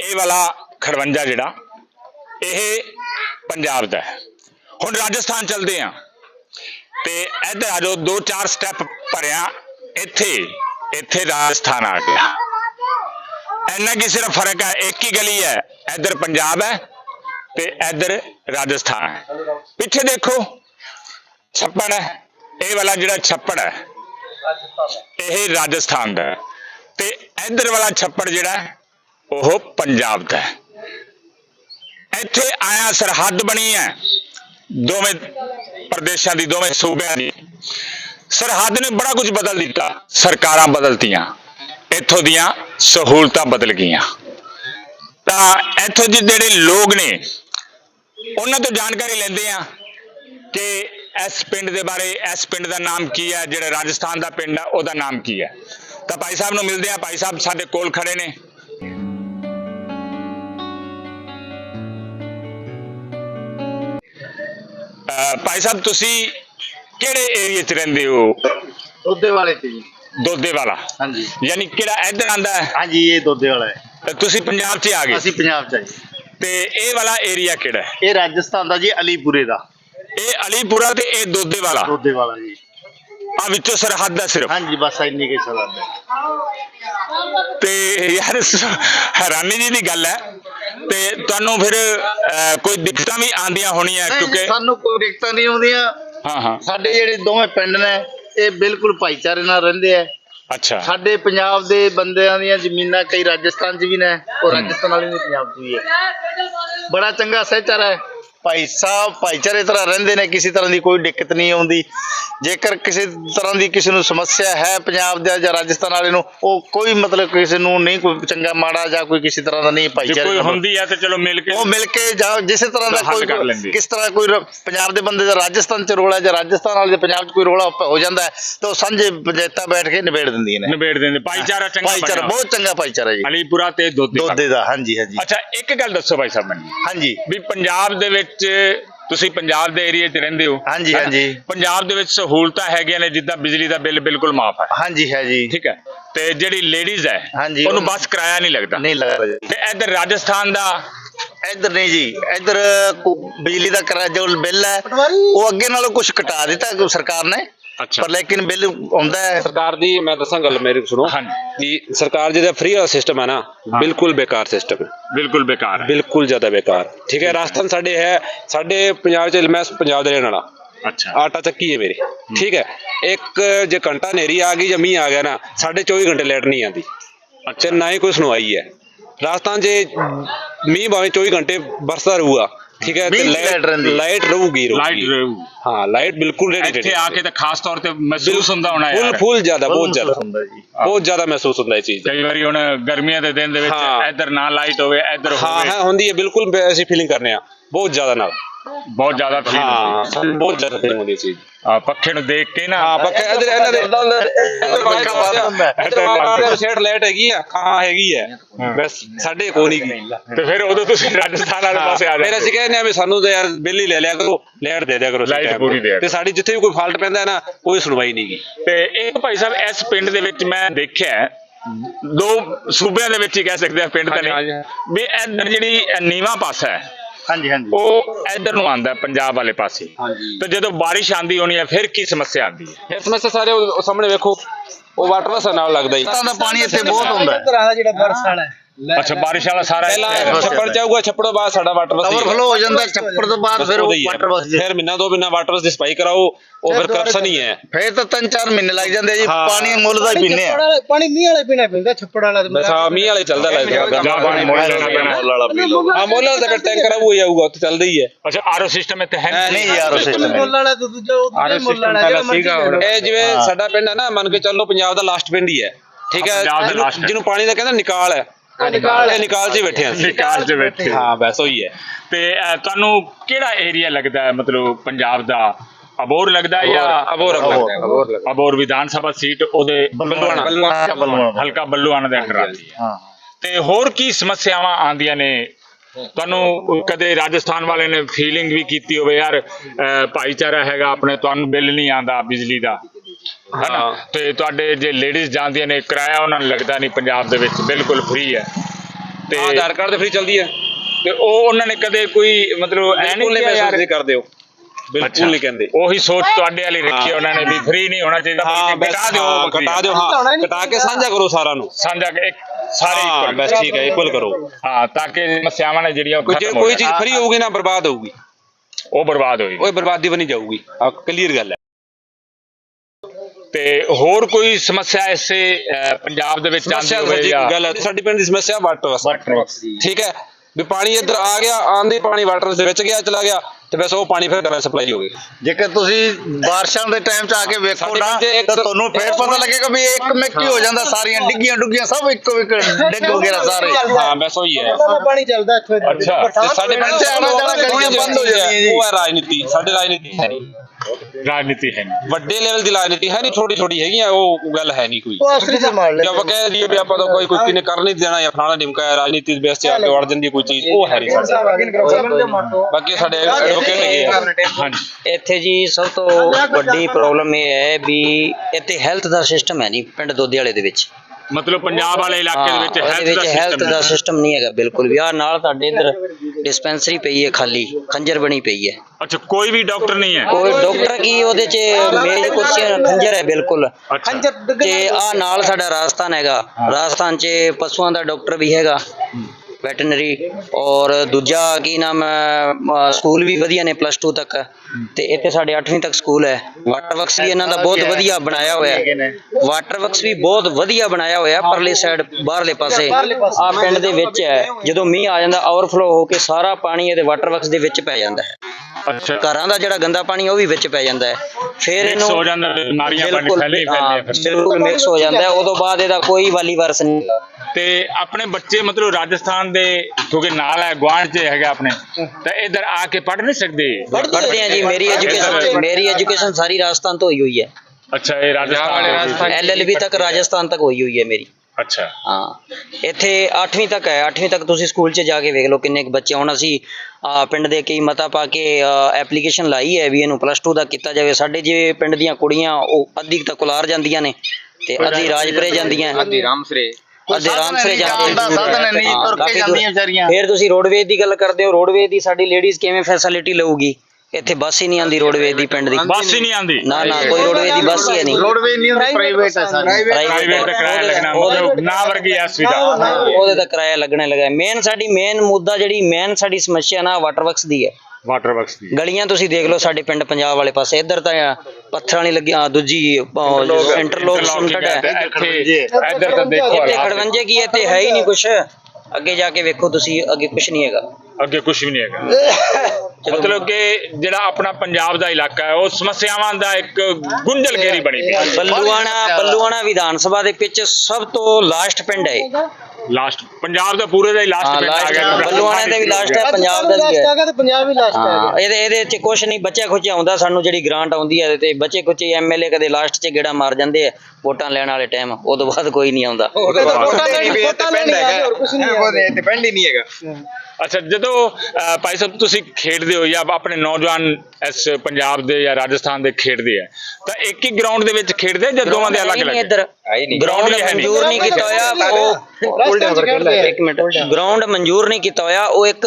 ਇਹ ਵਾਲਾ ਖੜਵੰਜਾ ਜਿਹੜਾ, ਇਹ ਪੰਜਾਬ ਦਾ ਹੈ। ਹੁਣ ਰਾਜਸਥਾਨ ਚਲਦੇ ਆ ਤੇ ਇੱਧਰ ਆ ਜਾਓ, ਦੋ ਚਾਰ ਸਟੈਪ ਭਰਿਆ, ਇੱਥੇ ਇੱਥੇ ਰਾਜਸਥਾਨ ਆ ਗਿਆ। ਇੰਨਾ ਕੀ ਸਿਰਫ ਫ਼ਰਕ ਹੈ, ਇੱਕ ਹੀ ਗਲੀ ਹੈ, ਇੱਧਰ ਪੰਜਾਬ ਹੈ ਤੇ ਇੱਧਰ ਰਾਜਸਥਾਨ ਹੈ। ਪਿੱਛੇ ਦੇਖੋ, ਛੱਪੜ ਹੈ, ਇਹ ਵਾਲਾ ਜਿਹੜਾ ਛੱਪੜ ਹੈ, ਇਹ ਰਾਜਸਥਾਨ ਦਾ ਹੈ। ਤੇ ਇੱਧਰ ਵਾਲਾ ਛੱਪੜ ਜਿਹੜਾ ਉਹ ਪੰਜਾਬ ਦਾ ਹੈ। ਇੱਥੇ ਆਇਆ ਸਰਹੱਦ ਬਣੀ ਹੈ। ਦੋਵੇਂ ਪ੍ਰਦੇਸ਼ਾਂ ਦੀ ਦੋਵੇਂ ਸੂਬਿਆਂ ਦੀ। ਸਰਹੱਦ ਨੇ ਬੜਾ ਕੁਝ ਬਦਲ ਦਿੱਤਾ। ਸਰਕਾਰਾਂ ਬਦਲਤੀਆਂ। ਇੱਥੋਂ ਦੀਆਂ ਸਹੂਲਤਾਂ ਬਦਲ ਗਈਆਂ। ਤਾਂ ਇੱਥੋਂ ਦੇ ਜਿਹੜੇ ਲੋਕ ਨੇ, ਉਹਨਾਂ ਤੋਂ ਜਾਣਕਾਰੀ ਲੈਂਦੇ ਆ ਕਿ ਇਸ ਪਿੰਡ ਦੇ ਬਾਰੇ, ਇਸ ਪਿੰਡ ਦਾ ਨਾਮ ਕੀ ਹੈ? ਜਿਹੜਾ ਰਾਜਸਥਾਨ ਦਾ ਪਿੰਡ ਆ, ਉਹਦਾ ਨਾਮ ਕੀ ਹੈ? ਤਾਂ ਭਾਈ ਸਾਹਿਬ ਨੂੰ ਮਿਲਦੇ ਆ ਭਾਈ ਸਾਹਿਬ ਸਾਡੇ ਕੋਲ ਖੜੇ ਨੇ। ਭਾਈ ਸਾਹਿਬ ਤੁਸੀਂ ਕਿਹੜੇ ਏਰੀਆ 'ਚ ਰਹਿੰਦੇ ਹੋ? ਦੋਦੇ ਵਾਲੇ ਤੇ ਜੀ। ਦੋਦੇ ਵਾਲਾ। ਹਾਂਜੀ। ਯਾਨੀ ਕਿਹੜਾ ਇੱਧਰ ਆਂਦਾ ਹੈ? ਹਾਂਜੀ ਇਹ ਦੋਦੇ ਵਾਲਾ ਹੈ। ਤਾਂ ਤੁਸੀਂ ਪੰਜਾਬ 'ਚ ਆ ਗਏ? ਅਸੀਂ ਪੰਜਾਬ ਚ ਆ ਜੀ। ਤੇ ਇਹ ਵਾਲਾ ਏਰੀਆ ਕਿਹੜਾ ਹੈ? ਇਹ ਰਾਜਸਥਾਨ ਦਾ ਜੀ ਅਲੀਪੁਰੇ ਦਾ। ਇਹ ਅਲੀਪੁਰਾ ਤੇ ਇਹ ਦੋਦੇ ਵਾਲਾ? ਦੋਦੇ ਵਾਲਾ ਜੀ। ਆ ਵਿੱਚੋਂ ਸਰਹੱਦ ਦਾ ਸਿਰਫ? ਹਾਂਜੀ ਬਸ ਇੰਨੀ ਕੇ ਚਲਾ ਤੇ ਯਾਰ ਸ- ਹੈਰਾਨੀ ਜੀ ਦੀ ਗੱਲ ਹੈ ਤੇ ਤੁਹਾਨੂੰ ਫਿਰ ਅਹ, ਕੋਈ ਦਿੱਕਤਾਂ ਵੀ ਆਂਦੀਆਂ ਹੋਣੀਆਂ ਕਿਉਂਕਿ ਸਾਨੂੰ ਕੋਈ ਦਿੱਕਤਾਂ ਨਹੀਂ ਆਉਂਦੀਆਂ। ਹਾਂ ਹਾਂ। ਸਾਡੇ ਜਿਹੜੇ ਦੋਵੇਂ ਪਿੰਡ ਨੇ ਇਹ ਬਿਲਕੁਲ ਭਾਈਚਾਰੇ ਨਾਲ ਰਹਿੰਦੇ ਆ। ਅੱਛਾ। ਸਾਡੇ ਪੰਜਾਬ ਦੇ ਬੰਦਿਆਂ ਦੀਆਂ ਜ਼ਮੀਨਾਂ ਕਈ ਰਾਜਸਥਾਨ 'ਚ ਵੀ ਨੇ ਉਹ ਰਾਜਸਥਾਨ ਵਾਲੀ ਵੀ ਪੰਜਾਬ 'ਚ ਵੀ ਹੈ। ਬੜਾ ਚੰਗਾ ਸਹਿਚਾਰ ਹੈ। ਭਾਈ ਸਾਹਿਬ ਭਾਈਚਾਰੇ ਤਰ੍ਹਾਂ ਰਹਿੰਦੇ ਨੇ ਕਿਸੇ ਤਰ੍ਹਾਂ ਦੀ ਕੋਈ ਦਿੱਕਤ ਨਹੀਂ ਆਉਂਦੀ ਜੇਕਰ ਕਿਸੇ ਤਰ੍ਹਾਂ ਦੀ ਕਿਸੇ ਨੂੰ ਸਮੱਸਿਆ ਹੈ ਪੰਜਾਬ ਦੇ ਜਾਂ ਰਾਜਸਥਾਨ ਵਾਲੇ ਨੂੰ ਉਹ ਕੋਈ ਮਤਲਬ ਕਿਸੇ ਨੂੰ ਨਹੀਂ ਕੋਈ ਚੰਗਾ ਮਾੜਾ ਜਾਂ ਕੋਈ ਕਿਸੇ ਤਰ੍ਹਾਂ ਦਾ ਨਹੀਂ ਜੇ ਭਾਈਚਾਰੇ ਕੋਈ ਨਾਲ। ਹੁੰਦੀ ਹੈ ਤੇ ਚਲੋ ਮਿਲ ਕੇ ਉਹ ਮਿਲ ਕੇ ਜਾਂ ਜਿਸੇ ਤਰ੍ਹਾਂ ਦਾ ਹੱਲ ਕੋਈ ਕਰ ਲੈਂਦੇ। ਕਿਸ ਤਰ੍ਹਾਂ ਕੋਈ ਰ- ਪੰਜਾਬ ਦੇ ਬੰਦੇ ਦਾ ਰਾਜਸਥਾਨ ਚ ਰੋਲਾ ਜਾਂ ਰਾਜਸਥਾਨ ਵਾਲੇ ਦੇ ਪੰਜਾਬ ਚ ਕੋਈ ਰੋਲਾ ਹੋ ਜਾਂਦਾ ਹੈ ਤਾਂ ਉਹ ਸਾਂਝੇ ਪੰਚਾਇਤਾਂ ਬੈਠ ਕੇ ਨਿਬੇੜ ਦਿੰਦੀਆਂ ਨੇ ਨਿਬੇੜ ਦਿੰਦੇ ਭਾਈਚਾਰਾ ਚੰਗਾ ਭਾਈਚਾਰਾ ਬਣਿਆ। ਬਹੁਤ ਚੰਗਾ ਭਾਈਚਾਰਾ ਜੀ ਅਲੀਪੁਰਾ ਤੇ ਦੋਦੇ। ਦੋਦੇ ਦਾ ਹਾਂਜੀ ਹਾਂਜੀ ਅੱਛਾ ਇੱਕ ਗੱਲ ਦੱਸੋ ਭਾਈ ਸਾਹਿਬ ਮੈਨੂੰ ਹਾਂਜੀ ਵੀ ਪੰਜਾਬ ਦੇ ਵਿੱਚ ਤੁਸੀਂ ਪੰਜਾਬ ਦੇ ਏਰੀਆ 'ਚ ਰਹਿੰਦੇ ਹੋ। ਹਾਂਜੀ? ਹਾਂਜੀ। ਪੰਜਾਬ ਦੇ ਵਿੱਚ ਸਹੂਲਤਾਂ ਹੈਗੀਆਂ ਨੇ ਜਿੱਦਾਂ ਬਿਜਲੀ ਦਾ ਬਿੱਲ ਬਿਲਕੁਲ ਮਾਫ ਹੈ। ਹਾਂਜੀ ਹੈ ਜੀ। ਠੀਕ ਹੈ? ਤੇ ਜਿਹੜੀ ਲੇਡੀਜ਼ ਹੈ ਹਾਂਜੀ, ਉਹਨੂੰ ਬਸ ਕਿਰਾਇਆ ਨਹੀਂ ਲੱਗਦਾ। ਨਹੀਂ ਲੱਗਦਾ ਜੀ। ਤੇ ਇੱਧਰ ਰਾਜਸਥਾਨ ਦਾ? ਇੱਧਰ ਨਹੀਂ ਜੀ। ਇੱਧਰ ਬਿਜਲੀ ਦਾ ਕਿਰਾਇਆ ਜੋ ਬਿੱਲ ਹੈ ਉਹ ਅੱਗੇ ਨਾਲੋਂ ਕੁਝ ਘਟਾ ਦਿੱਤਾ ਸਰਕਾਰ ਨੇ। ਪਰ ਲੇਕਿਨ ਬਿੱਲ ਆਉਂਦਾ ਹੈ। ਸਰਕਾਰ ਦੀ ਮੈਂ ਦੱਸਾਂ ਗੱਲ ਮੇਰੀ ਸੁਣੋ। ਹਾਂਜੀ। ਕਿ ਸਰਕਾਰ ਜਿਹਦਾ ਫ੍ਰੀ ਵਾਲਾ ਸਿਸਟਮ ਹੈ ਨਾ। ਬਿਲਕੁਲ ਬੇਕਾਰ ਸਿਸਟਮ ਹੈ। ਬਿਲਕੁਲ ਬੇਕਾਰ ਹੈ। ਬਿਲਕੁਲ ਜ਼ਿਆਦਾ ਬੇਕਾਰ। ਠੀਕ ਹੈ ਰਾਜਸਥਾਨ ਸਾਡੇ ਹੈ ਸਾਡੇ ਪੰਜਾਬ ਚ ਮੈਂ ਪੰਜਾਬ ਦੇ ਰਹਿਣ ਵਾਲਾ। ਅੱਛਾ। ਆਟਾ ਚੱਕੀ ਹੈ ਮੇਰੇ। ਠੀਕ ਹੈ ਇੱਕ ਜੇ ਘੰਟਾ ਨੇਰੀ ਆ ਗਈ ਜਾਂ ਮੀਂਹ ਆ ਗਿਆ ਨਾ ਸਾਡੇ 24 ਘੰਟੇ ਲਾਈਟ ਨਹੀਂ ਆਉਂਦੀ। ਤੇ ਨਾ ਹੀ ਕੋਈ ਸੁਣਵਾਈ ਹੈ। ਰਾਜਸਥਾਨ 'ਚ ਮੀਂਹ ਭਾਵੇਂ 24 ਘੰਟੇ ਬਰਸਦਾ ਰਹੂਗਾ। ਠੀਕ ਹੈ light ਰਹਿੰਦੀ। ਲਾਈਟ ਰਹੂਗੀ ਰਹੂਗੀ। ਲਾਈਟ ਰਹੂ ਹਾਂ ਲਾਈਟ ਬਿਲਕੁਲ ਰੇਡੀ ਇੱਥੇ ਆ ਕੇ ਤਾਂ ਖਾਸ ਤੌਰ ਤੇ ਮਹਿਸੂਸ ਹੁੰਦਾ ਹੋਣਾ ਫੁੱਲ ਯਾਰ। ਫੁੱਲ ਜ਼ਿਆਦਾ ਬਹੁਤ ਜ਼ਿਆਦਾ। ਹੁੰਦਾ ਜੀ। ਬਹੁਤ ਜ਼ਿਆਦਾ ਮਹਿਸੂਸ ਹੁੰਦਾ ਇਹ ਚੀਜ਼ ਦਾ। ਕਈ ਵਾਰੀ ਹੁਣ ਗਰਮੀਆਂ ਦੇ ਦਿਨ ਦੇ ਵਿੱਚ ਹਾਂ। ਇੱਧਰ ਨਾ ਲਾਈਟ ਹੋਵੇ ਇੱਧਰ ਹਾਂ ਹੋਵੇ। ਹਾਂ ਹੁੰਦੀ ਹੈ ਬਿਲਕੁਲ ਅਸੀਂ ਫੀਲਿੰਗ ਕਰਨੇ ਆ। ਬਹੁਤ ਜ਼ਿਆਦਾ ਨਾਲ। ਬਹੁਤ ਜ਼ਿਆਦਾ ਫੀਲ ਹਾਂ ਸਾਨੂੰ ਬਹੁਤ ਜ਼ਿਆਦਾ ਫੀਲਿੰਗ ਹੁੰਦੀ ਹੈ ਚੀਜ਼ ਪੱਖੇ ਨੂੰ ਦੇਖ ਕੇ ਨਾ ਹਾਂ ਪੱਕੇ ਇਧਰ ਇਹਨਾਂ ਦੇ ਬੰਦ ਹੁੰਦਾ ਹੈ। ਸ਼ੇਡ ਲਾਈਟ ਹੈਗੀ ਆ ਹਾਂ ਹੈਗੀ ਹੈ। ਬਸ ਸਾਡੇ ਕੋਲ ਨਹੀਂ। ਗਈ ਤੇ ਫਿਰ ਉਦੋਂ ਤੁਸੀਂ ਰਾਜਸਥਾਨ ਵਾਲੇ ਪਾਸੇ ਆ ਫਿਰ ਜਾਂਦੇ। ਅਸੀਂ ਕਹਿੰਦੇ ਆ ਵੀ ਸਾਨੂੰ ਤਾਂ ਯਾਰ ਬਿੱਲ ਹੀ ਲੈ ਲਿਆ ਕਰੋ ਲਾਈਟ ਦੇ ਦਿਆ ਕਰੋ time ਪੂਰੀ ਤੇ ਸਾਡੀ ਜਿੱਥੇ ਵੀ ਕੋਈ ਫਾਲਟ ਪੈਂਦਾ ਹੈ ਨਾ ਕੋਈ ਸੁਣਵਾਈ ਨਹੀਂ ਗੀ। ਤੇ ਇੱਕ ਭਾਈ ਸਾਹਿਬ ਇਸ ਪਿੰਡ ਦੇ ਵਿੱਚ ਮੈਂ ਦੇਖਿਆ ਹੈ, ਦੋ ਸੂਬਿਆਂ ਦੇ ਵਿੱਚ ਹੀ ਕਹਿ ਸਕਦੇ ਆ ਪਿੰਡ ਤਾਂ ਨਹੀਂ ਵੀ ਇੱਧਰ ਜਿਹੜੀ ਨੀਵਾ ਪਾਸਾ ਹੈ ਹਾਂਜੀ ਹਾਂਜੀ। ਉਹ ਇੱਧਰ ਨੂੰ ਆਂਦਾ ਪੰਜਾਬ ਵਾਲੇ ਪਾਸੇ। ਹਾਂਜੀ। ਤੇ ਜਦੋਂ ਬਾਰਿਸ਼ ਆਂਦੀ ਹੋਣੀ ਹੈ ਫਿਰ ਕੀ ਸਮੱਸਿਆ ਆਂਦੀ ਹੈ? ਫਿਰ ਸਮੱਸਿਆ ਸਾਰੇ ਉਹ ਉਹ ਸਾਹਮਣੇ ਵੇਖੋ ਉਹ ਵਾਟਰ ਵਸਾ ਨਾਲ ਲੱਗਦਾ ਹੀ ਤਾਂ ਦਾ ਪਾਣੀ ਇੱਥੇ ਬਹੁਤ ਹੁੰਦਾ ਹੈ। ਜਿਹੜਾ ਬਰਸ ਵਾਲਾ ਹੈ। ਅੱਛਾ ਬਾਰਿਸ਼ ਵਾਲਾ ਸਾਰਾ ਪਹਿਲਾਂ ਛੱਪੜ ਜਾਊਗਾ ਛੱਪੜੋਂ ਬਾਅਦ ਸਾਡਾ ਵਾਟਰ ਵਸ ਓਵਰਫਲੋ ਹੋ ਜਾਂਦਾ ਹੈ, ਛੱਪੜ ਤੋਂ ਬਾਅਦ ਫਿਰ ਉਹ ਵਾਟਰ ਬਸ ਜੇ ਫਿਰ ਮਹੀਨਾ ਦੋ ਮਹੀਨਾ ਵਾਟਰ ਦੀ ਸਫ਼ਾਈ ਕਰਾਓ ਉਹ ਫਿਰ ਕਰਪਸ਼ਨ ਹੀ ਹੈ। ਫਿਰ ਤਾਂ ਤਿੰਨ ਚਾਰ ਮਹੀਨੇ ਲੱਗ ਜਾਂਦੇ ਆ ਜੀ ਹਾਂ। ਪਾਣੀ ਮੁੱਲ ਦਾ ਹੀ ਪੀਨੇ ਆ। ਵਾਲਾ ਪਾਣੀ ਮੀਂਹ ਵਾਲਾ ਪੀਣਾ ਪੈਂਦਾ ਛੱਪੜ ਵਾਲਾ ਤੇ ਹਾਂ ਮੀਂਹ ਵਾਲੇ ਚੱਲਦਾ ਲੱਗਦਾ। ਜਾਂ ਪਾਣੀ ਮੁੱਲ ਲੈਣਾ ਪੈਣਾ। ਹਾਂ ਮੋਲਾ ਦਾ ਫਿਰ ਟੈਂਕਰ ਉਹ ਜਾਊਗਾ ਉੱਥੇ ਚੱਲਦਾ ਹੀ ਹੈ। ਅੱਛਾ ਆਰਓ ਸਿਸਟਮ ਇੱਥੇ ਹੈ ਹੈ ਨਹੀਂ ਨਹੀਂ ਯਾਰ ਉਹ ਸਿਸਟਮ ਮੁੱਲ ਵਾਲਾ ਤੇ ਦੂਜਾ ਉਹ ਮੁੱਲ ਵਾਲਾ ਜਿਹੜਾ ਮਰਜ਼ੀ ਲੈ ਲਓ। ਇਹ ਜਿਵੇਂ ਸਾਡਾ ਪਿੰਡ ਹੈ ਨਾ ਮੰਨ ਕੇ ਚੱਲੋ ਪੰਜਾਬ ਦਾ ਲਾਸਟ ਪਿੰਡ ਹੀ ਹੈ। ਠੀਕ ਹੈ ਹੈ। ਜਿਹਨੂੰ ਪਾਣੀ ਦਾ ਕਹਿੰਦਾ ਨਿਕਾਲ ਹੈ। ਨਿਕਾਲ ਨਿਕਾਲ 'ਚ ਬੈਠੇ ਹਾਂ ਅਸੀਂ। ਨਿਕਾਲ ਚ ਬੈਠੇ ਹਾਂ। ਬਸ ਉਹੀ ਹੈ। ਤੇ ਅਹ, ਤੁਹਾਨੂੰ ਕਿਹੜਾ ਏਰੀਆ ਲੱਗਦਾ ਹੈ? ਮਤਲਬ ਪੰਜਾਬ ਦਾ ਅਬੋਰ ਲੱਗਦਾ ਹੈ ਜਾਂ ਅਬੋਰ ਅਬੋਰ। ਅਬੋਰ ਅਬੋਰ ਵਿਧਾਨ ਸਭਾ ਸੀਟ ਉਹਦੇ ਬੱਲੂਆਣਾ ਹਲਕਾ ਬੱਲੂਆਣਾ ਦੇ ਅੰਡਰ ਆਉਂਦੀ ਹੈ। ਹਾਂ। ਤੇ ਹੋਰ ਕੀ ਸਮੱਸਿਆਵਾਂ ਆਉਂਦੀਆਂ ਨੇ? ਤੁਹਾਨੂੰ ਕਦੇ ਰਾਜਸਥਾਨ ਵਾਲੇ ਨੇ ਫੀਲਿੰਗ ਵੀ ਕੀਤੀ ਹੋਵੇ? ਯਾਰ ਅਹ, ਭਾਈਚਾਰਾ ਹੈਗਾ ਆਪਣੇ ਤੁਹਾਨੂੰ ਬਿੱਲ ਨਹੀਂ ਆਂਦਾ ਬਿਜਲੀ ਦਾ। ਹਨਾ? ਹਾਂ। ਤੇ ਤੁਹਾਡੇ ਜੇ ਲੇਡੀਜ਼ ਜਾਂਦੀਆਂ ਨੇ ਕਿਰਾਇਆ ਉਹਨਾਂ ਨੂੰ ਲੱਗਦਾ ਨਹੀਂ ਪੰਜਾਬ ਦੇ ਵਿੱਚ ਬਿਲਕੁਲ ਫ੍ਰੀ ਹੈ। ਤੇ ਆਧਾਰ ਕਾਰਡ ਤੇ ਫ੍ਰੀ ਚੱਲਦੀ ਹੈ। ਤੇ ਉਹ ਉਹਨਾਂ ਨੇ ਕਦੇ ਕੋਈ ਮਤਲਬ ਐ ਨਹੀਂ ਮਹਿਸੂਸ ਨਹੀਂ ਕਰਦੇ ਹੋ। ਬਿਲਕੁਲ ਨਹੀਂ ਕਹਿੰਦੇ। ਉਹੀ ਸੋਚ ਤੁਹਾਡੇ ਵਾਲੀ ਰੱਖੀ ਹਾਂ। ਉਹਨਾਂ ਨੇ ਵੀ ਫ੍ਰੀ ਨਹੀਂ ਹੋਣਾ ਚਾਹੀਦਾ ਹਾਂ ਘਟਾ ਦਿਓ। ਘਟਾ ਦਿਓ ਹਾਂ। ਘਟਾ ਕੇ ਸਾਂਝਾ ਕਰੋ ਸਾਰਾ ਨੂੰ। ਸਾਂਝਾ ਇੱਕ ਸਾਰੇ ਹਾਂ equal। ਬਸ ਠੀਕ ਹੈ ਇਕੁਅਲ ਕਰੋ। ਹਾਂ ਤਾਂ ਕਿ ਸਮੱਸਿਆਵਾਂ ਨੇ ਜਿਹੜੀਆਂ ਉਹ ਕੋਈ ਜੇ ਖਤਮ ਹੋ ਕੋਈ ਚੀਜ਼। ਫ੍ਰੀ ਹੋਊਗੀ ਨਾ ਬਰਬਾਦ ਹੋਊਗੀ। ਉਹ ਬਰਬਾਦ ਹੋਈ ਉਹ ਬਰਬਾਦੀ ਬਣੀ ਜਾਊਗੀ। ਆ ਕਲੀਅਰ ਗੱਲ ਹੈ। ਤੇ ਹੋਰ ਕੋਈ ਸਮੱਸਿਆ ਇਸੇ ਅਹ, ਪੰਜਾਬ ਦੇ ਵਿੱਚ ਆਉਂਦੀ ਸਮੱਸਿਆ ਹੋਵੇ ਜਾਂ ਗੱਲ ਹੈ ਸਾਡੀ ਪਿੰਡ ਦੀ ਸਮੱਸਿਆ ਵਾਟਰ ਵਸ ਠੀਕ ਹੈ ਵੀ ਪਾਣੀ ਇੱਧਰ ਆ ਗਿਆ ਆਂਦੇ ਪਾਣੀ ਵਾਟਰ ਦੇ ਵਿੱਚ ਗਿਆ ਚਲਾ ਗਿਆ। ਤੇ ਬਸ ਉਹ ਪਾਣੀ ਫਿਰ ਘਰਾਂ ਸਪਲਾਈ ਹੋ ਗਈ ਜੇਕਰ ਤੁਸੀਂ ਬਾਰਿਸ਼ਾਂ ਦੇ ਟਾਈਮ 'ਚ ਆ ਕੇ ਵੇਖੋ ਸਾਡੇ ਨਾ ਪਿੰਡ 'ਚ ਇੱਕ ਤਾਂ ਤੁਹਾਨੂੰ ਫੇਰ ਪਤਾ ਲੱਗੇਗਾ ਵੀ ਇੱਕ ਮਿੱਕ ਹੀ ਹੋ ਜਾਂਦਾ ਸਾਰੀਆਂ ਡਿੱਗੀਆਂ ਡੁੱਗੀਆਂ ਸਭ ਇੱਕੋ ਇੱਕ ਡਿੱਗ ਵਗੈਰਾ ਸਾਰੇ ਹਾਂ ਬਸ ਉਹੀ ਹੈ ਪਾਣੀ ਚੱਲਦਾ ਇੱਥੇ ਅੱਛਾ। ਤੇ ਸਾਡੇ ਪਿੰਡ 'ਚ ਆਉਣਾ ਜਾਣਾ ਗਲੀਆਂ ਬੰਦ ਹੋ ਜਾਂਦੀਆਂ ਜੀ। ਉਹ ਹੈ ਰਾਜਨੀਤੀ ਸਾਡੇ ਰਾਜਨੀਤੀ ਹੈ ਨਹੀਂ ਰਾਜਨੀਤੀ ਹੈ ਨਹੀਂ। ਵੱਡੇ ਲੈਵਲ ਦੀ ਰਾਜਨੀਤੀ ਹੈ ਨਹੀਂ ਛੋਟੀ ਛੋਟੀ ਹੈਗੀ ਆ ਉਹ ਗੱਲ ਹੈ ਨਹੀਂ ਕੋਈ ਉਹ ਅਸਲੀ ਚ ਮਾਰ ਲੈ ਜਦ ਆਪਾਂ ਕਹਿ ਦਈਏ ਵੀ ਆਪਾਂ ਤਾਂ ਕੋਈ ਕੋਈ ਕਿਨੇ ਕਰ ਨਹੀਂ ਦੇਣਾ ਜਾਂ ਫਲਾਣਾ ਨਿਮਕਾ ਹੈ ਰਾਜਨੀਤੀ ਦੇ ਬੇਸ ਤੇ ਆ ਕੇ ਵੜ ਜਾਂਦੀ ਹੈ ਕੋਈ ਚੀਜ਼ ਉਹ ਹੈ ਨਹੀਂ ਸਾਡੇ ਬਾਕੀ ਸਾਡੇ ਐਡਵੋਕੇਟ ਹੈਗੇ ਆ ਹਾਂਜੀ। ਇੱਥੇ ਜੀ ਸਭ ਤੋਂ ਵੱਡੀ ਪ੍ਰੋਬਲਮ ਇਹ ਹੈ ਵੀ ਇੱਥੇ ਹੈਲਥ ਦਾ ਸਿਸਟਮ ਹੈ ਨਹੀਂ ਪਿੰਡ ਦੋਦੇ ਵਾਲੇ ਦੇ ਵਿੱਚ। ਮਤਲਬ ਪੰਜਾਬ ਵਾਲੇ ਇਲਾਕੇ ਦੇ ਵਿੱਚ ਹੈਲਥ ਦਾ ਹੈਲਥ ਦਾ ਸਿਸਟਮ ਸਿਸਟਮ ਨਹੀਂ ਹੈਗਾ ਬਿਲਕੁਲ ਵੀ। ਆ ਨਾਲ ਤੁਹਾਡੇ ਇੱਧਰ ਡਿਸਪੈਂਸਰੀ ਪਈ ਹੈ ਖਾਲੀ ਖੰਜਰ ਬਣੀ ਪਈ ਹੈ। ਅੱਛਾ ਕੋਈ ਵੀ ਡਾਕਟਰ ਨਹੀਂ ਹੈ? ਕੋਈ ਡਾਕਟਰ ਕੀ ਉਹਦੇ ਚ ਮੇਜ਼ ਕੁਰਸੀਆਂ ਖੰਜਰ ਹੈ ਬਿਲਕੁਲ। ਅੱਛਾ। ਤੇ ਆ ਨਾਲ ਸਾਡਾ ਰਾਜਸਥਾਨ ਹੈਗਾ। ਰਾਜਸਥਾਨ ਚ ਪਸ਼ੂਆਂ ਦਾ ਡਾਕਟਰ ਵੀ ਹੈਗਾ। ਵੈਟਰਨਰੀ ਔਰ ਦੂਜਾ ਕੀ ਨਾਮ ਹੈ, ਸਕੂਲ ਵੀ ਵਧੀਆ ਨੇ ਪਲੱਸ 2 ਤੱਕ। ਤੇ ਇੱਥੇ ਸਾਡੇ 8ਵੀਂ ਤੱਕ ਸਕੂਲ ਹੈ। ਵਾਟਰ ਵਰਕਸ ਵੀ ਇਹਨਾਂ ਦਾ ਬਹੁਤ ਵਧੀਆ ਬਣਾਇਆ ਹੋਇਆ ਹੈ। ਵਾਟਰ ਵਰਕਸ ਵੀ ਬਹੁਤ ਵਧੀਆ ਬਣਾਇਆ ਹੋਇਆ ਪਰਲੇ ਸਾਈਡ ਬਾਹਰਲੇ ਪਾਸੇ। ਆ ਪਿੰਡ ਦੇ ਵਿੱਚ ਹੈ। ਜਦੋਂ ਮੀਂਹ ਆ ਜਾਂਦਾ ਓਵਰਫਲੋ ਹੋ ਕੇ ਸਾਰਾ ਪਾਣੀ ਇਹਦੇ ਵਾਟਰ ਵਰਕਸ ਦੇ ਵਿੱਚ ਪੈ ਜਾਂਦਾ ਹੈ। ਅੱਛਾ। ਘਰਾਂ ਦਾ ਜਿਹੜਾ ਗੰਦਾ ਪਾਣੀ ਉਹ ਵੀ ਵਿੱਚ ਪੈ ਜਾਂਦਾ ਹੈ। ਫਿਰ ਇਹਨੂੰ ਹੋ ਜਾਂਦਾ ਬਿਮਾਰੀਆਂ ਪਾਣੀ ਬਿਲਕੁਲ ਫੈਲੀ ਬਿਲਕੁਲ ਮਿਕਸ ਹੋ ਜਾਂਦਾ ਹੈ। ਉਦੋਂ ਬਾਅਦ ਇਹਦਾ ਕੋਈ ਵਾਲੀ ਵਾਰਸ ਨਹੀਂ। ਤੇ ਆਪਣੇ ਬੱਚੇ ਮਤਲਬ ਰਾਜਸਥਾਨ ਦੇ ਕਿਉਂਕਿ ਨਾਲ ਹੈ ਗੁਆਂਢ 'ਚ ਹੈਗਾ ਆਪਣੇ ਤਾਂ ਇੱਧਰ ਆ ਕੇ ਪੜ੍ਹ ਨਹੀਂ ਸਕਦੇ? ਪੜ੍ਹਦੇ ਆ ਜੀ ਮੇਰੀ ਐਜੂਕੇਸ਼ਨ ਮੇਰੀ ਐਜੂਕੇਸ਼ਨ ਸਾਰੀ ਰਾਜਸਥਾਨ ਤੋਂ ਹੋਈ ਹੋਈ ਹੈ। ਅੱਛਾ ਇਹ ਰਾਜਸਥਾਨ ਐਲਐਲਬੀ ਤੱਕ ਰਾਜਸਥਾਨ ਤੱਕ ਹੋਈ ਹੋਈ ਹੈ ਮੇਰੀ। ਅੱਛਾ। ਹਾਂ ਇੱਥੇ 8ਵੀਂ ਤੱਕ ਹੈ 8ਵੀਂ ਤੱਕ ਤੁਸੀਂ ਸਕੂਲ 'ਚ ਜਾ ਕੇ ਵੇਖ ਲਓ ਕਿੰਨੇ ਕੁ ਬੱਚੇ ਹੁਣ ਅਸੀਂ ਪਿੰਡ ਦੇ ਕਈ ਮਤਾ ਪਾ ਕੇ ਐਪਲੀਕੇਸ਼ਨ ਲਾਈ ਹੈ ਵੀ ਇਹਨੂੰ ਪਲੱਸ 2 ਦਾ ਕੀਤਾ ਜਾਵੇ। ਸਾਡੇ ਜਿਵੇਂ ਪਿੰਡ ਦੀਆਂ ਕੁੜੀਆਂ ਉਹ ਅੱਧੀ ਕੁ ਤਾਂ ਕੁਲਾਰ ਜਾਂਦੀਆਂ ਨੇ ਤੇ ਅੱਧੀ ਰਾਜਪੁਰੇ ਜਾਂਦੀਆਂ। ਅੱਧੀ ਰਾਮਸਰੇ। ਅੱਧੇ ਰਾਮਸਰੇ ਜਾਣ ਦਾ ਸਾਧਨ ਨਹੀਂ, ਤੁਰ ਕੇ। ਜਾਂਦੀਆਂ ਵਿਚਾਰੀਆਂ। ਫਿਰ ਤੁਸੀਂ ਰੋਡਵੇਜ ਦੀ ਗੱਲ ਕਰਦੇ ਹੋ ਰੋਡਵੇਜ ਦੀ ਸਾਡੀ ਲੇਡੀਜ਼ ਕਿਵੇਂ ਫੈਸਿਲਿਟੀ ਲਊਗੀ? ਇੱਥੇ ਬੱਸ ਹੀ ਨਹੀਂ ਆਉਂਦੀ ਰੋਡਵੇਜ ਦੀ ਪਿੰਡ ਦੀ। ਬੱਸ ਹੀ ਨਹੀਂ ਆਉਂਦੀ। ਨਾ ਨਾ ਕੋਈ ਰੋਡਵੇਜ ਦੀ ਬੱਸ ਹੀ ਹੈ ਨਹੀਂ। ਰੋਡਵੇ ਨਹੀਂ ਹੁੰਦੀ ਪ੍ਰਾਈਵੇਟ ਹੈ ਸਾਰੀ। ਪ੍ਰਾਈਵੇਟ ਦਾ ਕਿਰਾਇਆ ਲੱਗਣਾ ਮਤਲਬ ਨਾ ਵਰਗੀ ਐ ਸੁਵਿਧਾ। ਉਹਦੇ ਤਾਂ ਕਿਰਾਇਆ ਲੱਗਣੇ ਲਗਾ ਮੇਨ ਸਾਡੀ ਮੇਨ ਮੁੱਦਾ ਜਿਹੜੀ ਮੇਨ ਸਾਡੀ ਸਮੱਸਿਆ ਨਾ ਵਾਟਰ ਵਰਕਸ ਦੀ ਹੈ। ਵਾਟਰ ਵਰਕਸ ਦੀ। ਗਲੀਆਂ ਤੁਸੀਂ ਦੇਖ ਲਓ ਸਾਡੇ ਪਿੰਡ ਪੰਜਾਬ ਵਾਲੇ ਪਾਸੇ। ਇੱਧਰ ਤਾਂ ਪੱਥਰਾਂ ਵਾਲੀ ਲੱਗੀਆਂ ਦੂਜੀ ਇੰਟਰਲੋਕ ਸਿਮਟਡ ਹੈ। ਇੱਥੇ ਇੱਧਰ ਤਾਂ ਦੇਖੋ ਇੱਥੇ। ਖੜਵੰਜੇ ਕੀ ਇੱਥੇ ਹੈ ਹੀ ਨਹੀਂ ਕੁਛ। ਅੱਗੇ ਜਾ ਕੇ ਵੇਖੋ ਤੁਸੀਂ ਅੱਗੇ ਕੁਛ ਨਹੀਂ ਹੈਗਾ। ਅੱਗੇ ਕੁਝ ਵੀ ਨਹੀਂ ਹੈਗਾ। ਮਤਲਬ ਕਿ ਜਿਹੜਾ ਆਪਣਾ ਪੰਜਾਬ ਦਾ ਇਲਾਕਾ ਹੈ ਉਹ ਸਮੱਸਿਆਵਾਂ ਦਾ ਇੱਕ ਗੁੰਝਲ ਘੇਰੀ ਬਣੀ ਪਈ ਹੈ। ਬੱਲੂਆਣਾ ਬੱਲੂਆਣਾ ਵਿਧਾਨ ਸਭਾ ਦੇ ਵਿੱਚ ਸਭ ਤੋਂ ਲਾਸਟ ਪਿੰਡ ਹੈ ਲਾਸਟ ਪੰਜਾਬ ਦਾ ਪੂਰੇ ਦਾ ਹੀ ਲਾਸਟ ਪਿੰਡ ਆ ਲਾਸਟ ਗਿਆ ਬੱਲੂਆਣਾ ਦੇ ਵੀ ਲਾਸਟ ਹੈ ਪੰਜਾਬ ਦਾ ਵੀ ਹੈ ਹੈਗਾ ਤੇ ਪੰਜਾਬ ਵੀ ਲਾਸਟ ਹਾਂ ਇਹਦੇ ਇਹਦੇ ਚ ਕੁਛ ਨਹੀਂ ਬੱਚਿਆ ਖੁਚਿਆ ਆਉਂਦਾ ਸਾਨੂੰ ਜਿਹੜੀ ਗ੍ਰਾਂਟ ਆਉਂਦੀ ਹੈ ਤੇ ਬੱਚੇ ਖੁਚੇ ਐਮਐਲਏ ਕਦੇ ਲਾਸਟ 'ਚ ਗੇੜਾ ਮਾਰ ਜਾਂਦੇ ਆ ਵੋਟਾਂ ਲੈਣ ਵਾਲੇ ਟਾਈਮ ਉਦੋਂ ਬਾਅਦ ਕੋਈ ਨਹੀਂ ਆਉਂਦਾ। ਵੋਟਾਂ ਲੈਣੀ ਵੋਟਾਂ ਲੈਣੀ ਆ ਹੋਰ ਕੁਝ ਨਹੀਂ ਹੈ ਅੱਛਾ ਜਦੋਂ ਭਾਈ ਸਾਹਿਬ ਤੁਸੀਂ ਖੇਡਦੇ ਹੋ ਜਾਂ ਆਪਣੇ ਨੌਜਵਾਨ ਇਸ ਪੰਜਾਬ ਦੇ ਜਾਂ ਰਾਜਸਥਾਨ ਦੇ ਖੇਡਦੇ ਆ ਤਾਂ ਇੱਕ ਹੀ ਗਰਾਊਂਡ ਦੇ ਵਿੱਚ ਖੇਡਦੇ ਆ ਜਾਂ ਦੋਵਾਂ ਦੇ ਅਲੱਗ ਨਹੀਂ ਅਲੱਗ ਇੱਧਰ ਗਰਾਊਂਡ ਨਹੀਂ। ਮਨਜ਼ੂਰ ਨਹੀਂ ਕੀਤਾ ਹੋਇਆ ਉਹ ਇੱਕ ਮਿੰਟ। ਗਰਾਊਂਡ ਮਨਜ਼ੂਰ ਨਹੀਂ ਕੀਤਾ ਹੋਇਆ। ਉਹ ਇੱਕ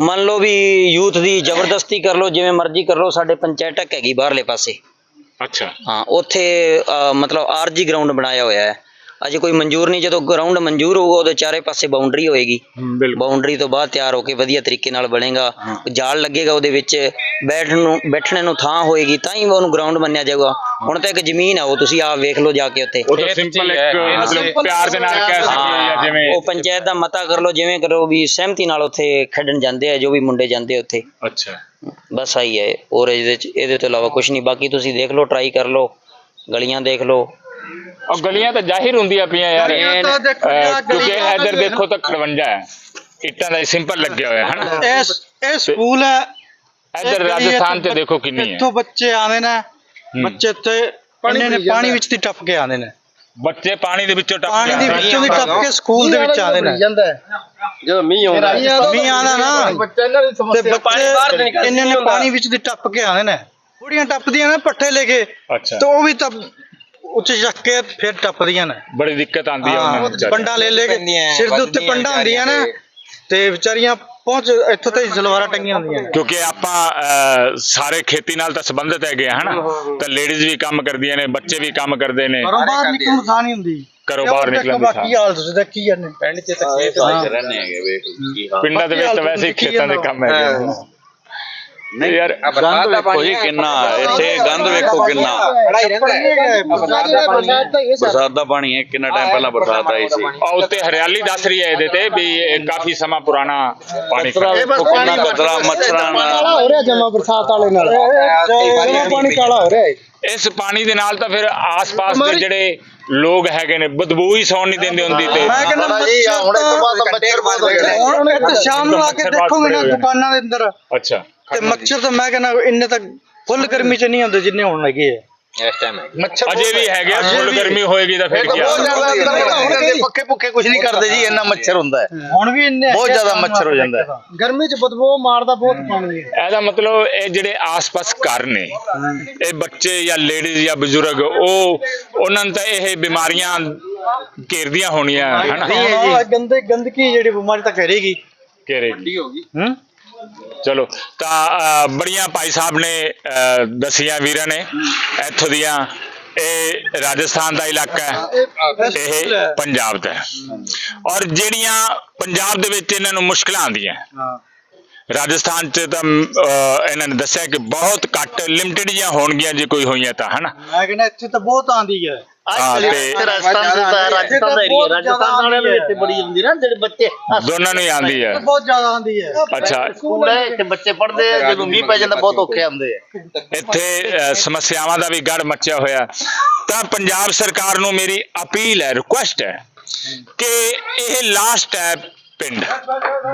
ਮੰਨ ਲਓ ਵੀ ਯੂਥ ਦੀ ਜ਼ਬਰਦਸਤੀ ਕਰ ਲਓ ਜਿਵੇਂ ਮਰਜ਼ੀ ਕਰ ਲਓ ਸਾਡੇ ਪੰਚਾਇਤਕ ਹੈਗੀ ਬਾਹਰਲੇ ਪਾਸੇ। ਅੱਛਾ। ਹਾਂ ਉੱਥੇ ਅਹ, ਮਤਲਬ ਆਰਜੀ ਗਰਾਊਂਡ ਬਣਾਇਆ ਹੋਇਆ ਹੈ। ਅਜੇ ਕੋਈ ਮਨਜ਼ੂਰ ਨਹੀਂ ਜਦੋਂ ਗਰਾਊਂਡ ਮਨਜ਼ੂਰ ਹੋਊਗਾ ਉਹਦੇ ਚਾਰੇ ਪਾਸੇ ਬਾਉਂਡਰੀ ਹੋਏਗੀ। ਬਾਉਂਡਰੀ ਤੋਂ ਬਾਅਦ ਤਿਆਰ ਹੋ ਕੇ ਵਧੀਆ ਤਰੀਕੇ ਨਾਲ ਬਣੇਗਾ। ਜਾਲ ਲੱਗੇਗਾ ਉਹਦੇ ਵਿੱਚ ਬੈਠਣ ਨੂੰ ਬੈਠਣੇ ਨੂੰ ਥਾਂ ਹੋਏਗੀ ਤਾਂ ਹੀ ਉਹਨੂੰ ਗਰਾਊਂਡ ਮੰਨਿਆ ਜਾਊਗਾ। ਹੁਣ ਤਾਂ ਇੱਕ ਜ਼ਮੀਨ ਆ ਉਹ ਤੁਸੀਂ ਆਪ ਵੇਖ ਲਓ ਜਾ ਕੇ ਉੱਥੇ। ਉਹ ਤਾਂ ਸਿੰਪਲ ਇੱਕ ਮਤਲਬ ਪਿਆਰ ਦੇ ਨਾਲ ਕਹਿ ਸਕਦੇ ਜਾਂ ਜਿਵੇਂ ਉਹ ਪੰਚਾਇਤ ਦਾ ਮਤਾ ਕਰ ਲਓ ਜਿਵੇਂ ਕਰੋ ਵੀ ਸਹਿਮਤੀ ਨਾਲ ਉੱਥੇ ਖੇਡਣ ਜਾਂਦੇ ਆ ਜੋ ਵੀ ਮੁੰਡੇ ਜਾਂਦੇ ਆ ਉੱਥੇ। ਅੱਛਾ। ਬਸ ਆਈ ਹੈ ਔਰ ਇਹਦੇ ਚ ਇਹਦੇ ਤੋਂ ਇਲਾਵਾ ਕੁਝ ਨਹੀਂ ਬਾਕੀ ਤੁਸੀਂ ਦੇਖ ਲਓ ਟਰਾਈ ਕਰ ਲਓ ਗਲੀਆਂ ਦੇਖ ਲਓ। ਉਹ ਗਲੀਆਂ ਤਾਂ ਜ਼ਾਹਿਰ ਹੁੰਦੀਆਂ ਪਈਆਂ ਯਾਰ ਗਲੀਆਂ ਤਾਂ ਦੇਖੋ ਅਹ, ਯਾਰ, ਕਿਉਂਕਿ ਇੱਧਰ ਦੇਖੋ ਤਾਂ 53 ਹੈ। ਇੱਟਾਂ ਦਾ ਸਿੰਪਲ ਲੱਗਿਆ ਹੋਇਆ ਹੈ ਨਾ ਇਹ ਇਹ ਸਕੂਲ ਹੈ। ਇੱਧਰ ਰਾਜਸਥਾਨ ਤੇ ਦੇਖੋ ਕਿੰਨੀ ਹੈ। ਇੱਥੋਂ ਬੱਚੇ ਆਉਂਦੇ ਨੇ। ਬੱਚੇ ਇੱਥੇ ਇੰਨੇ ਨੇ ਪਾਣੀ ਵਿੱਚ ਦੀ ਟੱਪ ਕੇ ਆਉਂਦੇ ਨੇ। ਬੱਚੇ ਪਾਣੀ ਦੇ ਵਿੱਚੋਂ ਟੱਪ ਪਾਣੀ ਕੇ ਦੇ ਆਉਂਦੇ ਵਿੱਚੋਂ ਦੀ ਟੱਪ ਕੇ ਸਕੂਲ ਦੇ ਵਿੱਚ ਆਉਂਦੇ ਨੇ। ਜਦੋਂ ਮੀਂਹ ਆਉਂਦਾ ਮੀਂਹ ਆਉਂਦਾ ਨਾ। ਬੱਚਾ ਇਹਨਾਂ ਦੀ ਤੇ ਸਮੱਸਿਆ ਬੱਚੇ ਇੰਨੇ ਨੇ ਪਾਣੀ ਵਿੱਚ ਦੀ ਟੱਪ ਕੇ ਆਉਂਦੇ ਨੇ। ਕੁੜੀਆਂ ਟੱਪਦੀਆਂ ਨੇ ਪੱਠੇ ਲੈ ਕੇ। ਅੱਛਾ। ਤੇ ਉਹ ਵੀ ਤਾਂ ਉੱਚੇ ਚੱਕ ਕੇ ਫਿਰ ਟੱਪਦੀਆਂ ਨੇ। ਬੜੀ ਦਿੱਕਤ ਆਉਂਦੀ ਹੈ ਉਹਨਾਂ ਨੂੰ ਹਾਂ ਵਿਚਾਰਿਆਂ ਪੰਡਾ ਲੈ ਲੈ ਕੇ। ਸਿਰ ਦੇ ਉੱਤੇ ਪੰਡਾ ਹੁੰਦੀਆਂ ਨੇ। ਤੇ ਵਿਚਾਰੀਆਂ ਪਹੁੰਚ ਇੱਥੋਂ ਤੇ ਜਲਵਾਰਾ ਟੰਗੀਆਂ ਹੁੰਦੀਆਂ ਨੇ। ਕਿਉਂਕਿ ਆਪਾਂ ਅਹ, ਸਾਰੇ ਖੇਤੀ ਨਾਲ ਤਾਂ ਸੰਬੰਧਿਤ ਹੈਗੇ ਆ ਹਨਾ? ਤਾਂ ਲੇਡੀਜ਼ ਵੀ ਕੰਮ ਕਰਦੀਆਂ ਨੇ ਬੱਚੇ ਵੀ ਕੰਮ ਕਰਦੇ ਨੇ। ਘਰੋਂ ਬਾਹਰ ਨਿਕਲਣ ਥਾਂ ਨਹੀਂ ਹੁੰਦੀ। ਘਰੋਂ ਬਾਹਰ ਨਿਕਲਣ ਦੀ ਥਾਂ। ਕੀ ਹਾਲ ਤੁਸੀਂ ਦੇਖੀ ਜਾਂਦੇ। ਪਿੰਡ 'ਚ ਤਾਂ ਖੇਤ ਵਿੱਚ ਰਹਿੰਦੇ ਹੈਗੇ ਵੇਖ ਕੀ ਹਾਲ। ਪਿੰਡਾਂ ਦੇ ਵਿੱਚ ਤਾਂ ਵੈਸੇ ਹੀ ਖੇਤਾਂ ਦੇ ਕੰਮ ਹੈਗੇ ਨਹੀਂ ਯਾਰ ਗੰਦ ਵੇਖੋ ਜੀ ਕਿੰਨਾ ਇੱਥੇ ਗੰਦ ਵੇਖੋ ਕਿੰਨਾ। ਬਰਸਾਤ ਦਾ ਪਾਣੀ ਹੈ। ਕਿੰਨਾ ਟਾਈਮ ਪਹਿਲਾਂ ਬਰਸਾਤ ਆਈ ਸੀ? ਆ ਉੱਤੇ ਹਰਿਆਲੀ ਦੱਸ ਰਹੀ ਹੈ ਇਹਦੇ ਤੇ ਵੀ ਇਹ ਕਾਫੀ ਸਮਾਂ ਪੁਰਾਣਾ ਪਾਣੀ ਕਿੰਨਾ ਪਾਣੀ ਕਚਰਾ ਮੱਛਰਾਂ ਨਾਲ। ਹੋ ਰਿਹਾ ਜਮਾ ਬਰਸਾਤ ਵਾਲੇ ਨਾਲ। ਪਾਣੀ ਕਾਲਾ ਹੋ ਰਿਹਾ ਇਸ ਪਾਣੀ ਦੇ ਨਾਲ ਤਾਂ ਫਿਰ ਆਸ-ਪਾਸ ਦੇ ਜਿਹੜੇ ਲੋਕ ਹੈਗੇ ਨੇ ਬਦਬੂ ਹੀ ਸੌਣ ਨਹੀਂ ਦਿੰਦੇ ਹੁੰਦੀ ਤੇ। ਮੈਂ ਕਹਿੰਦਾ ਹੁਣ ਤੋਂ ਬਾਅਦ ਤਾਂ ਮੱਛਰ ਬੰਦ ਹੋ ਜਾਣੇ ਹੁਣ ਇੱਥੇ ਸ਼ਾਮ ਨੂੰ ਆ ਕੇ ਦੇਖੋਗੇ ਨਾ। ਦੁਕਾਨਾਂ ਦੇ ਅੰਦਰ। ਅੱਛਾ। ਤੇ ਮੱਛਰ ਤਾਂ ਮੈਂ ਕਹਿੰਦਾ ਇੰਨੇ ਤੱਕ ਫੁੱਲ ਗਰਮੀ ਚ ਨਹੀਂ ਹੁੰਦੇ ਜਿੰਨੇ ਹੁਣ ਲੱਗੇ ਆ। ਮੱਛਰ ਅਜੇ ਵੀ ਹੈਗੇ ਆ, ਫੁੱਲ ਗਰਮੀ ਹੋਏਗੀ ਤਾਂ ਫਿਰ ਕੀ ਬਹੁਤ ਜ਼ਿਆਦਾ ਹੁੰਦੇ ਪੱਕੇ ਪੁੱਕੇ ਕੁਝ ਨਹੀਂ ਕਰਦੇ ਜੀ ਇੰਨਾ ਮੱਛਰ ਹੁੰਦਾ ਹੈ। ਹੁਣ ਵੀ ਇੰਨੇ ਬਹੁਤ ਜ਼ਿਆਦਾ ਮੱਛਰ ਹੋ ਜਾਂਦਾ ਹੈ। ਗਰਮੀ ਚ ਬਦਬੂ ਮਾਰਦਾ ਬਹੁਤ ਪਾਣੀ ਹੈ। ਇਹਦਾ ਮਤਲਬ ਇਹ ਜਿਹੜੇ ਆਸ-ਪਾਸ ਘਰ ਨੇ ਇਹ ਬੱਚੇ ਜਾਂ ਲੇਡੀਜ਼ ਜਾਂ ਬਜ਼ੁਰਗ ਉਹ ਉਹਨਾਂ ਨੂੰ ਤਾਂ ਇਹ ਬਿਮਾਰੀਆਂ ਘੇਰਦੀਆਂ ਹੋਣੀਆਂ ਹਨਾ? ਹਾਂ ਗੰਦੇ ਗੰਦਗੀ ਜਿਹੜੀ ਬਿਮਾਰੀ ਤਾਂ ਕਰੇਗੀ ਘੇਰੇਗੀ। ਹੂੰ? ਚਲੋ ਤਾਂ ਬੜੀਆਂ ਭਾਈ ਸਾਹਿਬ ਨੇ ਦੱਸੀਆਂ ਵੀਰਾਂ ਨੇ ਇੱਥੋਂ ਦੀਆਂ। ਇਹ ਰਾਜਸਥਾਨ ਦਾ ਇਲਾਕਾ ਹੈ ਇਹ ਪੰਜਾਬ ਦਾ। ਔਰ ਜਿਹੜੀਆਂ ਪੰਜਾਬ ਦੇ ਵਿੱਚ ਇਹਨਾਂ ਨੂੰ ਮੁਸ਼ਕਲਾਂ ਆਉਂਦੀਆਂ। ਰਾਜਸਥਾਨ 'ਚ ਤਾਂ ਇਹਨਾਂ ਨੇ ਦੱਸਿਆ ਕਿ ਬਹੁਤ ਘੱਟ ਲਿਮਟਿਡ ਜਿਹੀਆਂ ਹੋਣਗੀਆਂ ਜੇ ਕੋਈ ਹੋਈਆਂ ਤਾਂ ਹਨਾ? ਮੈਂ ਕਹਿੰਦਾ ਇੱਥੇ ਤਾਂ ਬਹੁਤ ਆਂਦੀ ਹੈ। ਹਾਂ, ਤੇ- ਤੇ ਰਾਜਸਥਾਨ ਦਾ ਤਾਂ ਰਾਜਸਥਾਨ ਦਾ ਏਰੀਆ ਰਾਜਸਥਾਨ ਵਾਲਿਆਂ ਦੇ ਵਿੱਚ ਬੜੀ ਹੁੰਦੀ ਨਾ ਜਿਹੜੇ ਬੱਚੇ ਦੋਨਾਂ ਨੂੰ ਹੀ ਆਉਂਦੀ ਹੈ। ਬਹੁਤ ਜ਼ਿਆਦਾ ਆਂਦੀ ਹੈ। ਅੱਛਾ। ਸਕੂਲ ਹੈ ਤੇ ਬੱਚੇ ਪੜ੍ਹਦੇ ਆ ਜਦੋਂ ਮੀਂਹ ਪੈ ਜਾਂਦਾ ਬਹੁਤ ਔਖੇ ਆਉਂਦੇ ਆ। ਇੱਥੇ ਅਹ, ਸਮੱਸਿਆਵਾਂ ਦਾ ਵੀ ਗੜ ਮੱਚਿਆ ਹੋਇਆ। ਤਾਂ ਪੰਜਾਬ ਸਰਕਾਰ ਨੂੰ ਮੇਰੀ ਅਪੀਲ ਹੈ ਰਿਕੁਐਸਟ ਹੈ ਕਿ ਇਹ ਲਾਸਟ ਹੈ ਪਿੰਡ।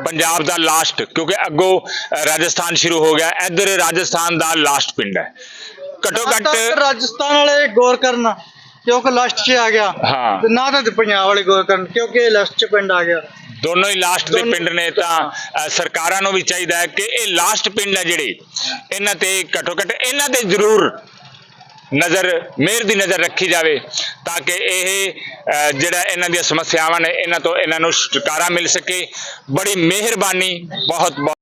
ਪੰਜਾਬ ਦਾ ਲਾਸਟ ਕਿਉਂਕਿ ਅੱਗੋਂ ਰਾਜਸਥਾਨ ਸ਼ੁਰੂ ਹੋ ਗਿਆ। ਇੱਧਰ ਰਾਜਸਥਾਨ ਦਾ ਲਾਸਟ ਪਿੰਡ ਹੈ। ਘੱਟੋ ਘੱਟ ਰਾਜਸਥਾਨ ਵਾਲੇ ਗੌਰ ਕਰਨ। ਕਿਉਂਕਿ ਲਾਸਟ 'ਚ ਆ ਗਿਆ। ਹਾਂ। ਤੇ ਨਾ ਤਾਂ ਪੰਜਾਬ ਵਾਲੇ ਗੌਰ ਕਰਨ ਕਿਉਂਕਿ ਲਾਸਟ 'ਚ ਪਿੰਡ ਆ ਗਿਆ। ਦੋਨੋਂ ਹੀ ਲਾਸਟ ਦੇ ਪਿੰਡ ਨੇ ਤਾਂ ਸਰਕਾਰਾਂ ਨੂੰ ਵੀ ਚਾਹੀਦਾ ਹੈ ਕਿ ਇਹ ਲਾਸਟ ਪਿੰਡ ਹੈ ਜਿਹੜੇ ਇਹਨਾਂ ਤੇ ਘੱਟੋ ਘੱਟ ਇਹਨਾਂ ਤੇ ਜ਼ਰੂਰ ਨਜ਼ਰ ਮਿਹਰ ਦੀ ਨਜ਼ਰ ਰੱਖੀ ਜਾਵੇ ਤਾਂ ਕਿ ਇਹ ਜਿਹੜਾ ਇਹਨਾਂ ਦੀਆਂ ਸਮੱਸਿਆਵਾਂ ਨੇ ਇਹਨਾਂ ਤੋਂ ਇਹਨਾਂ ਨੂੰ ਛੁਟਕਾਰਾ ਮਿਲ ਸਕੇ। ਬੜੀ ਮਿਹਰਬਾਨੀ ਬਹੁਤ ਬਹੁਤ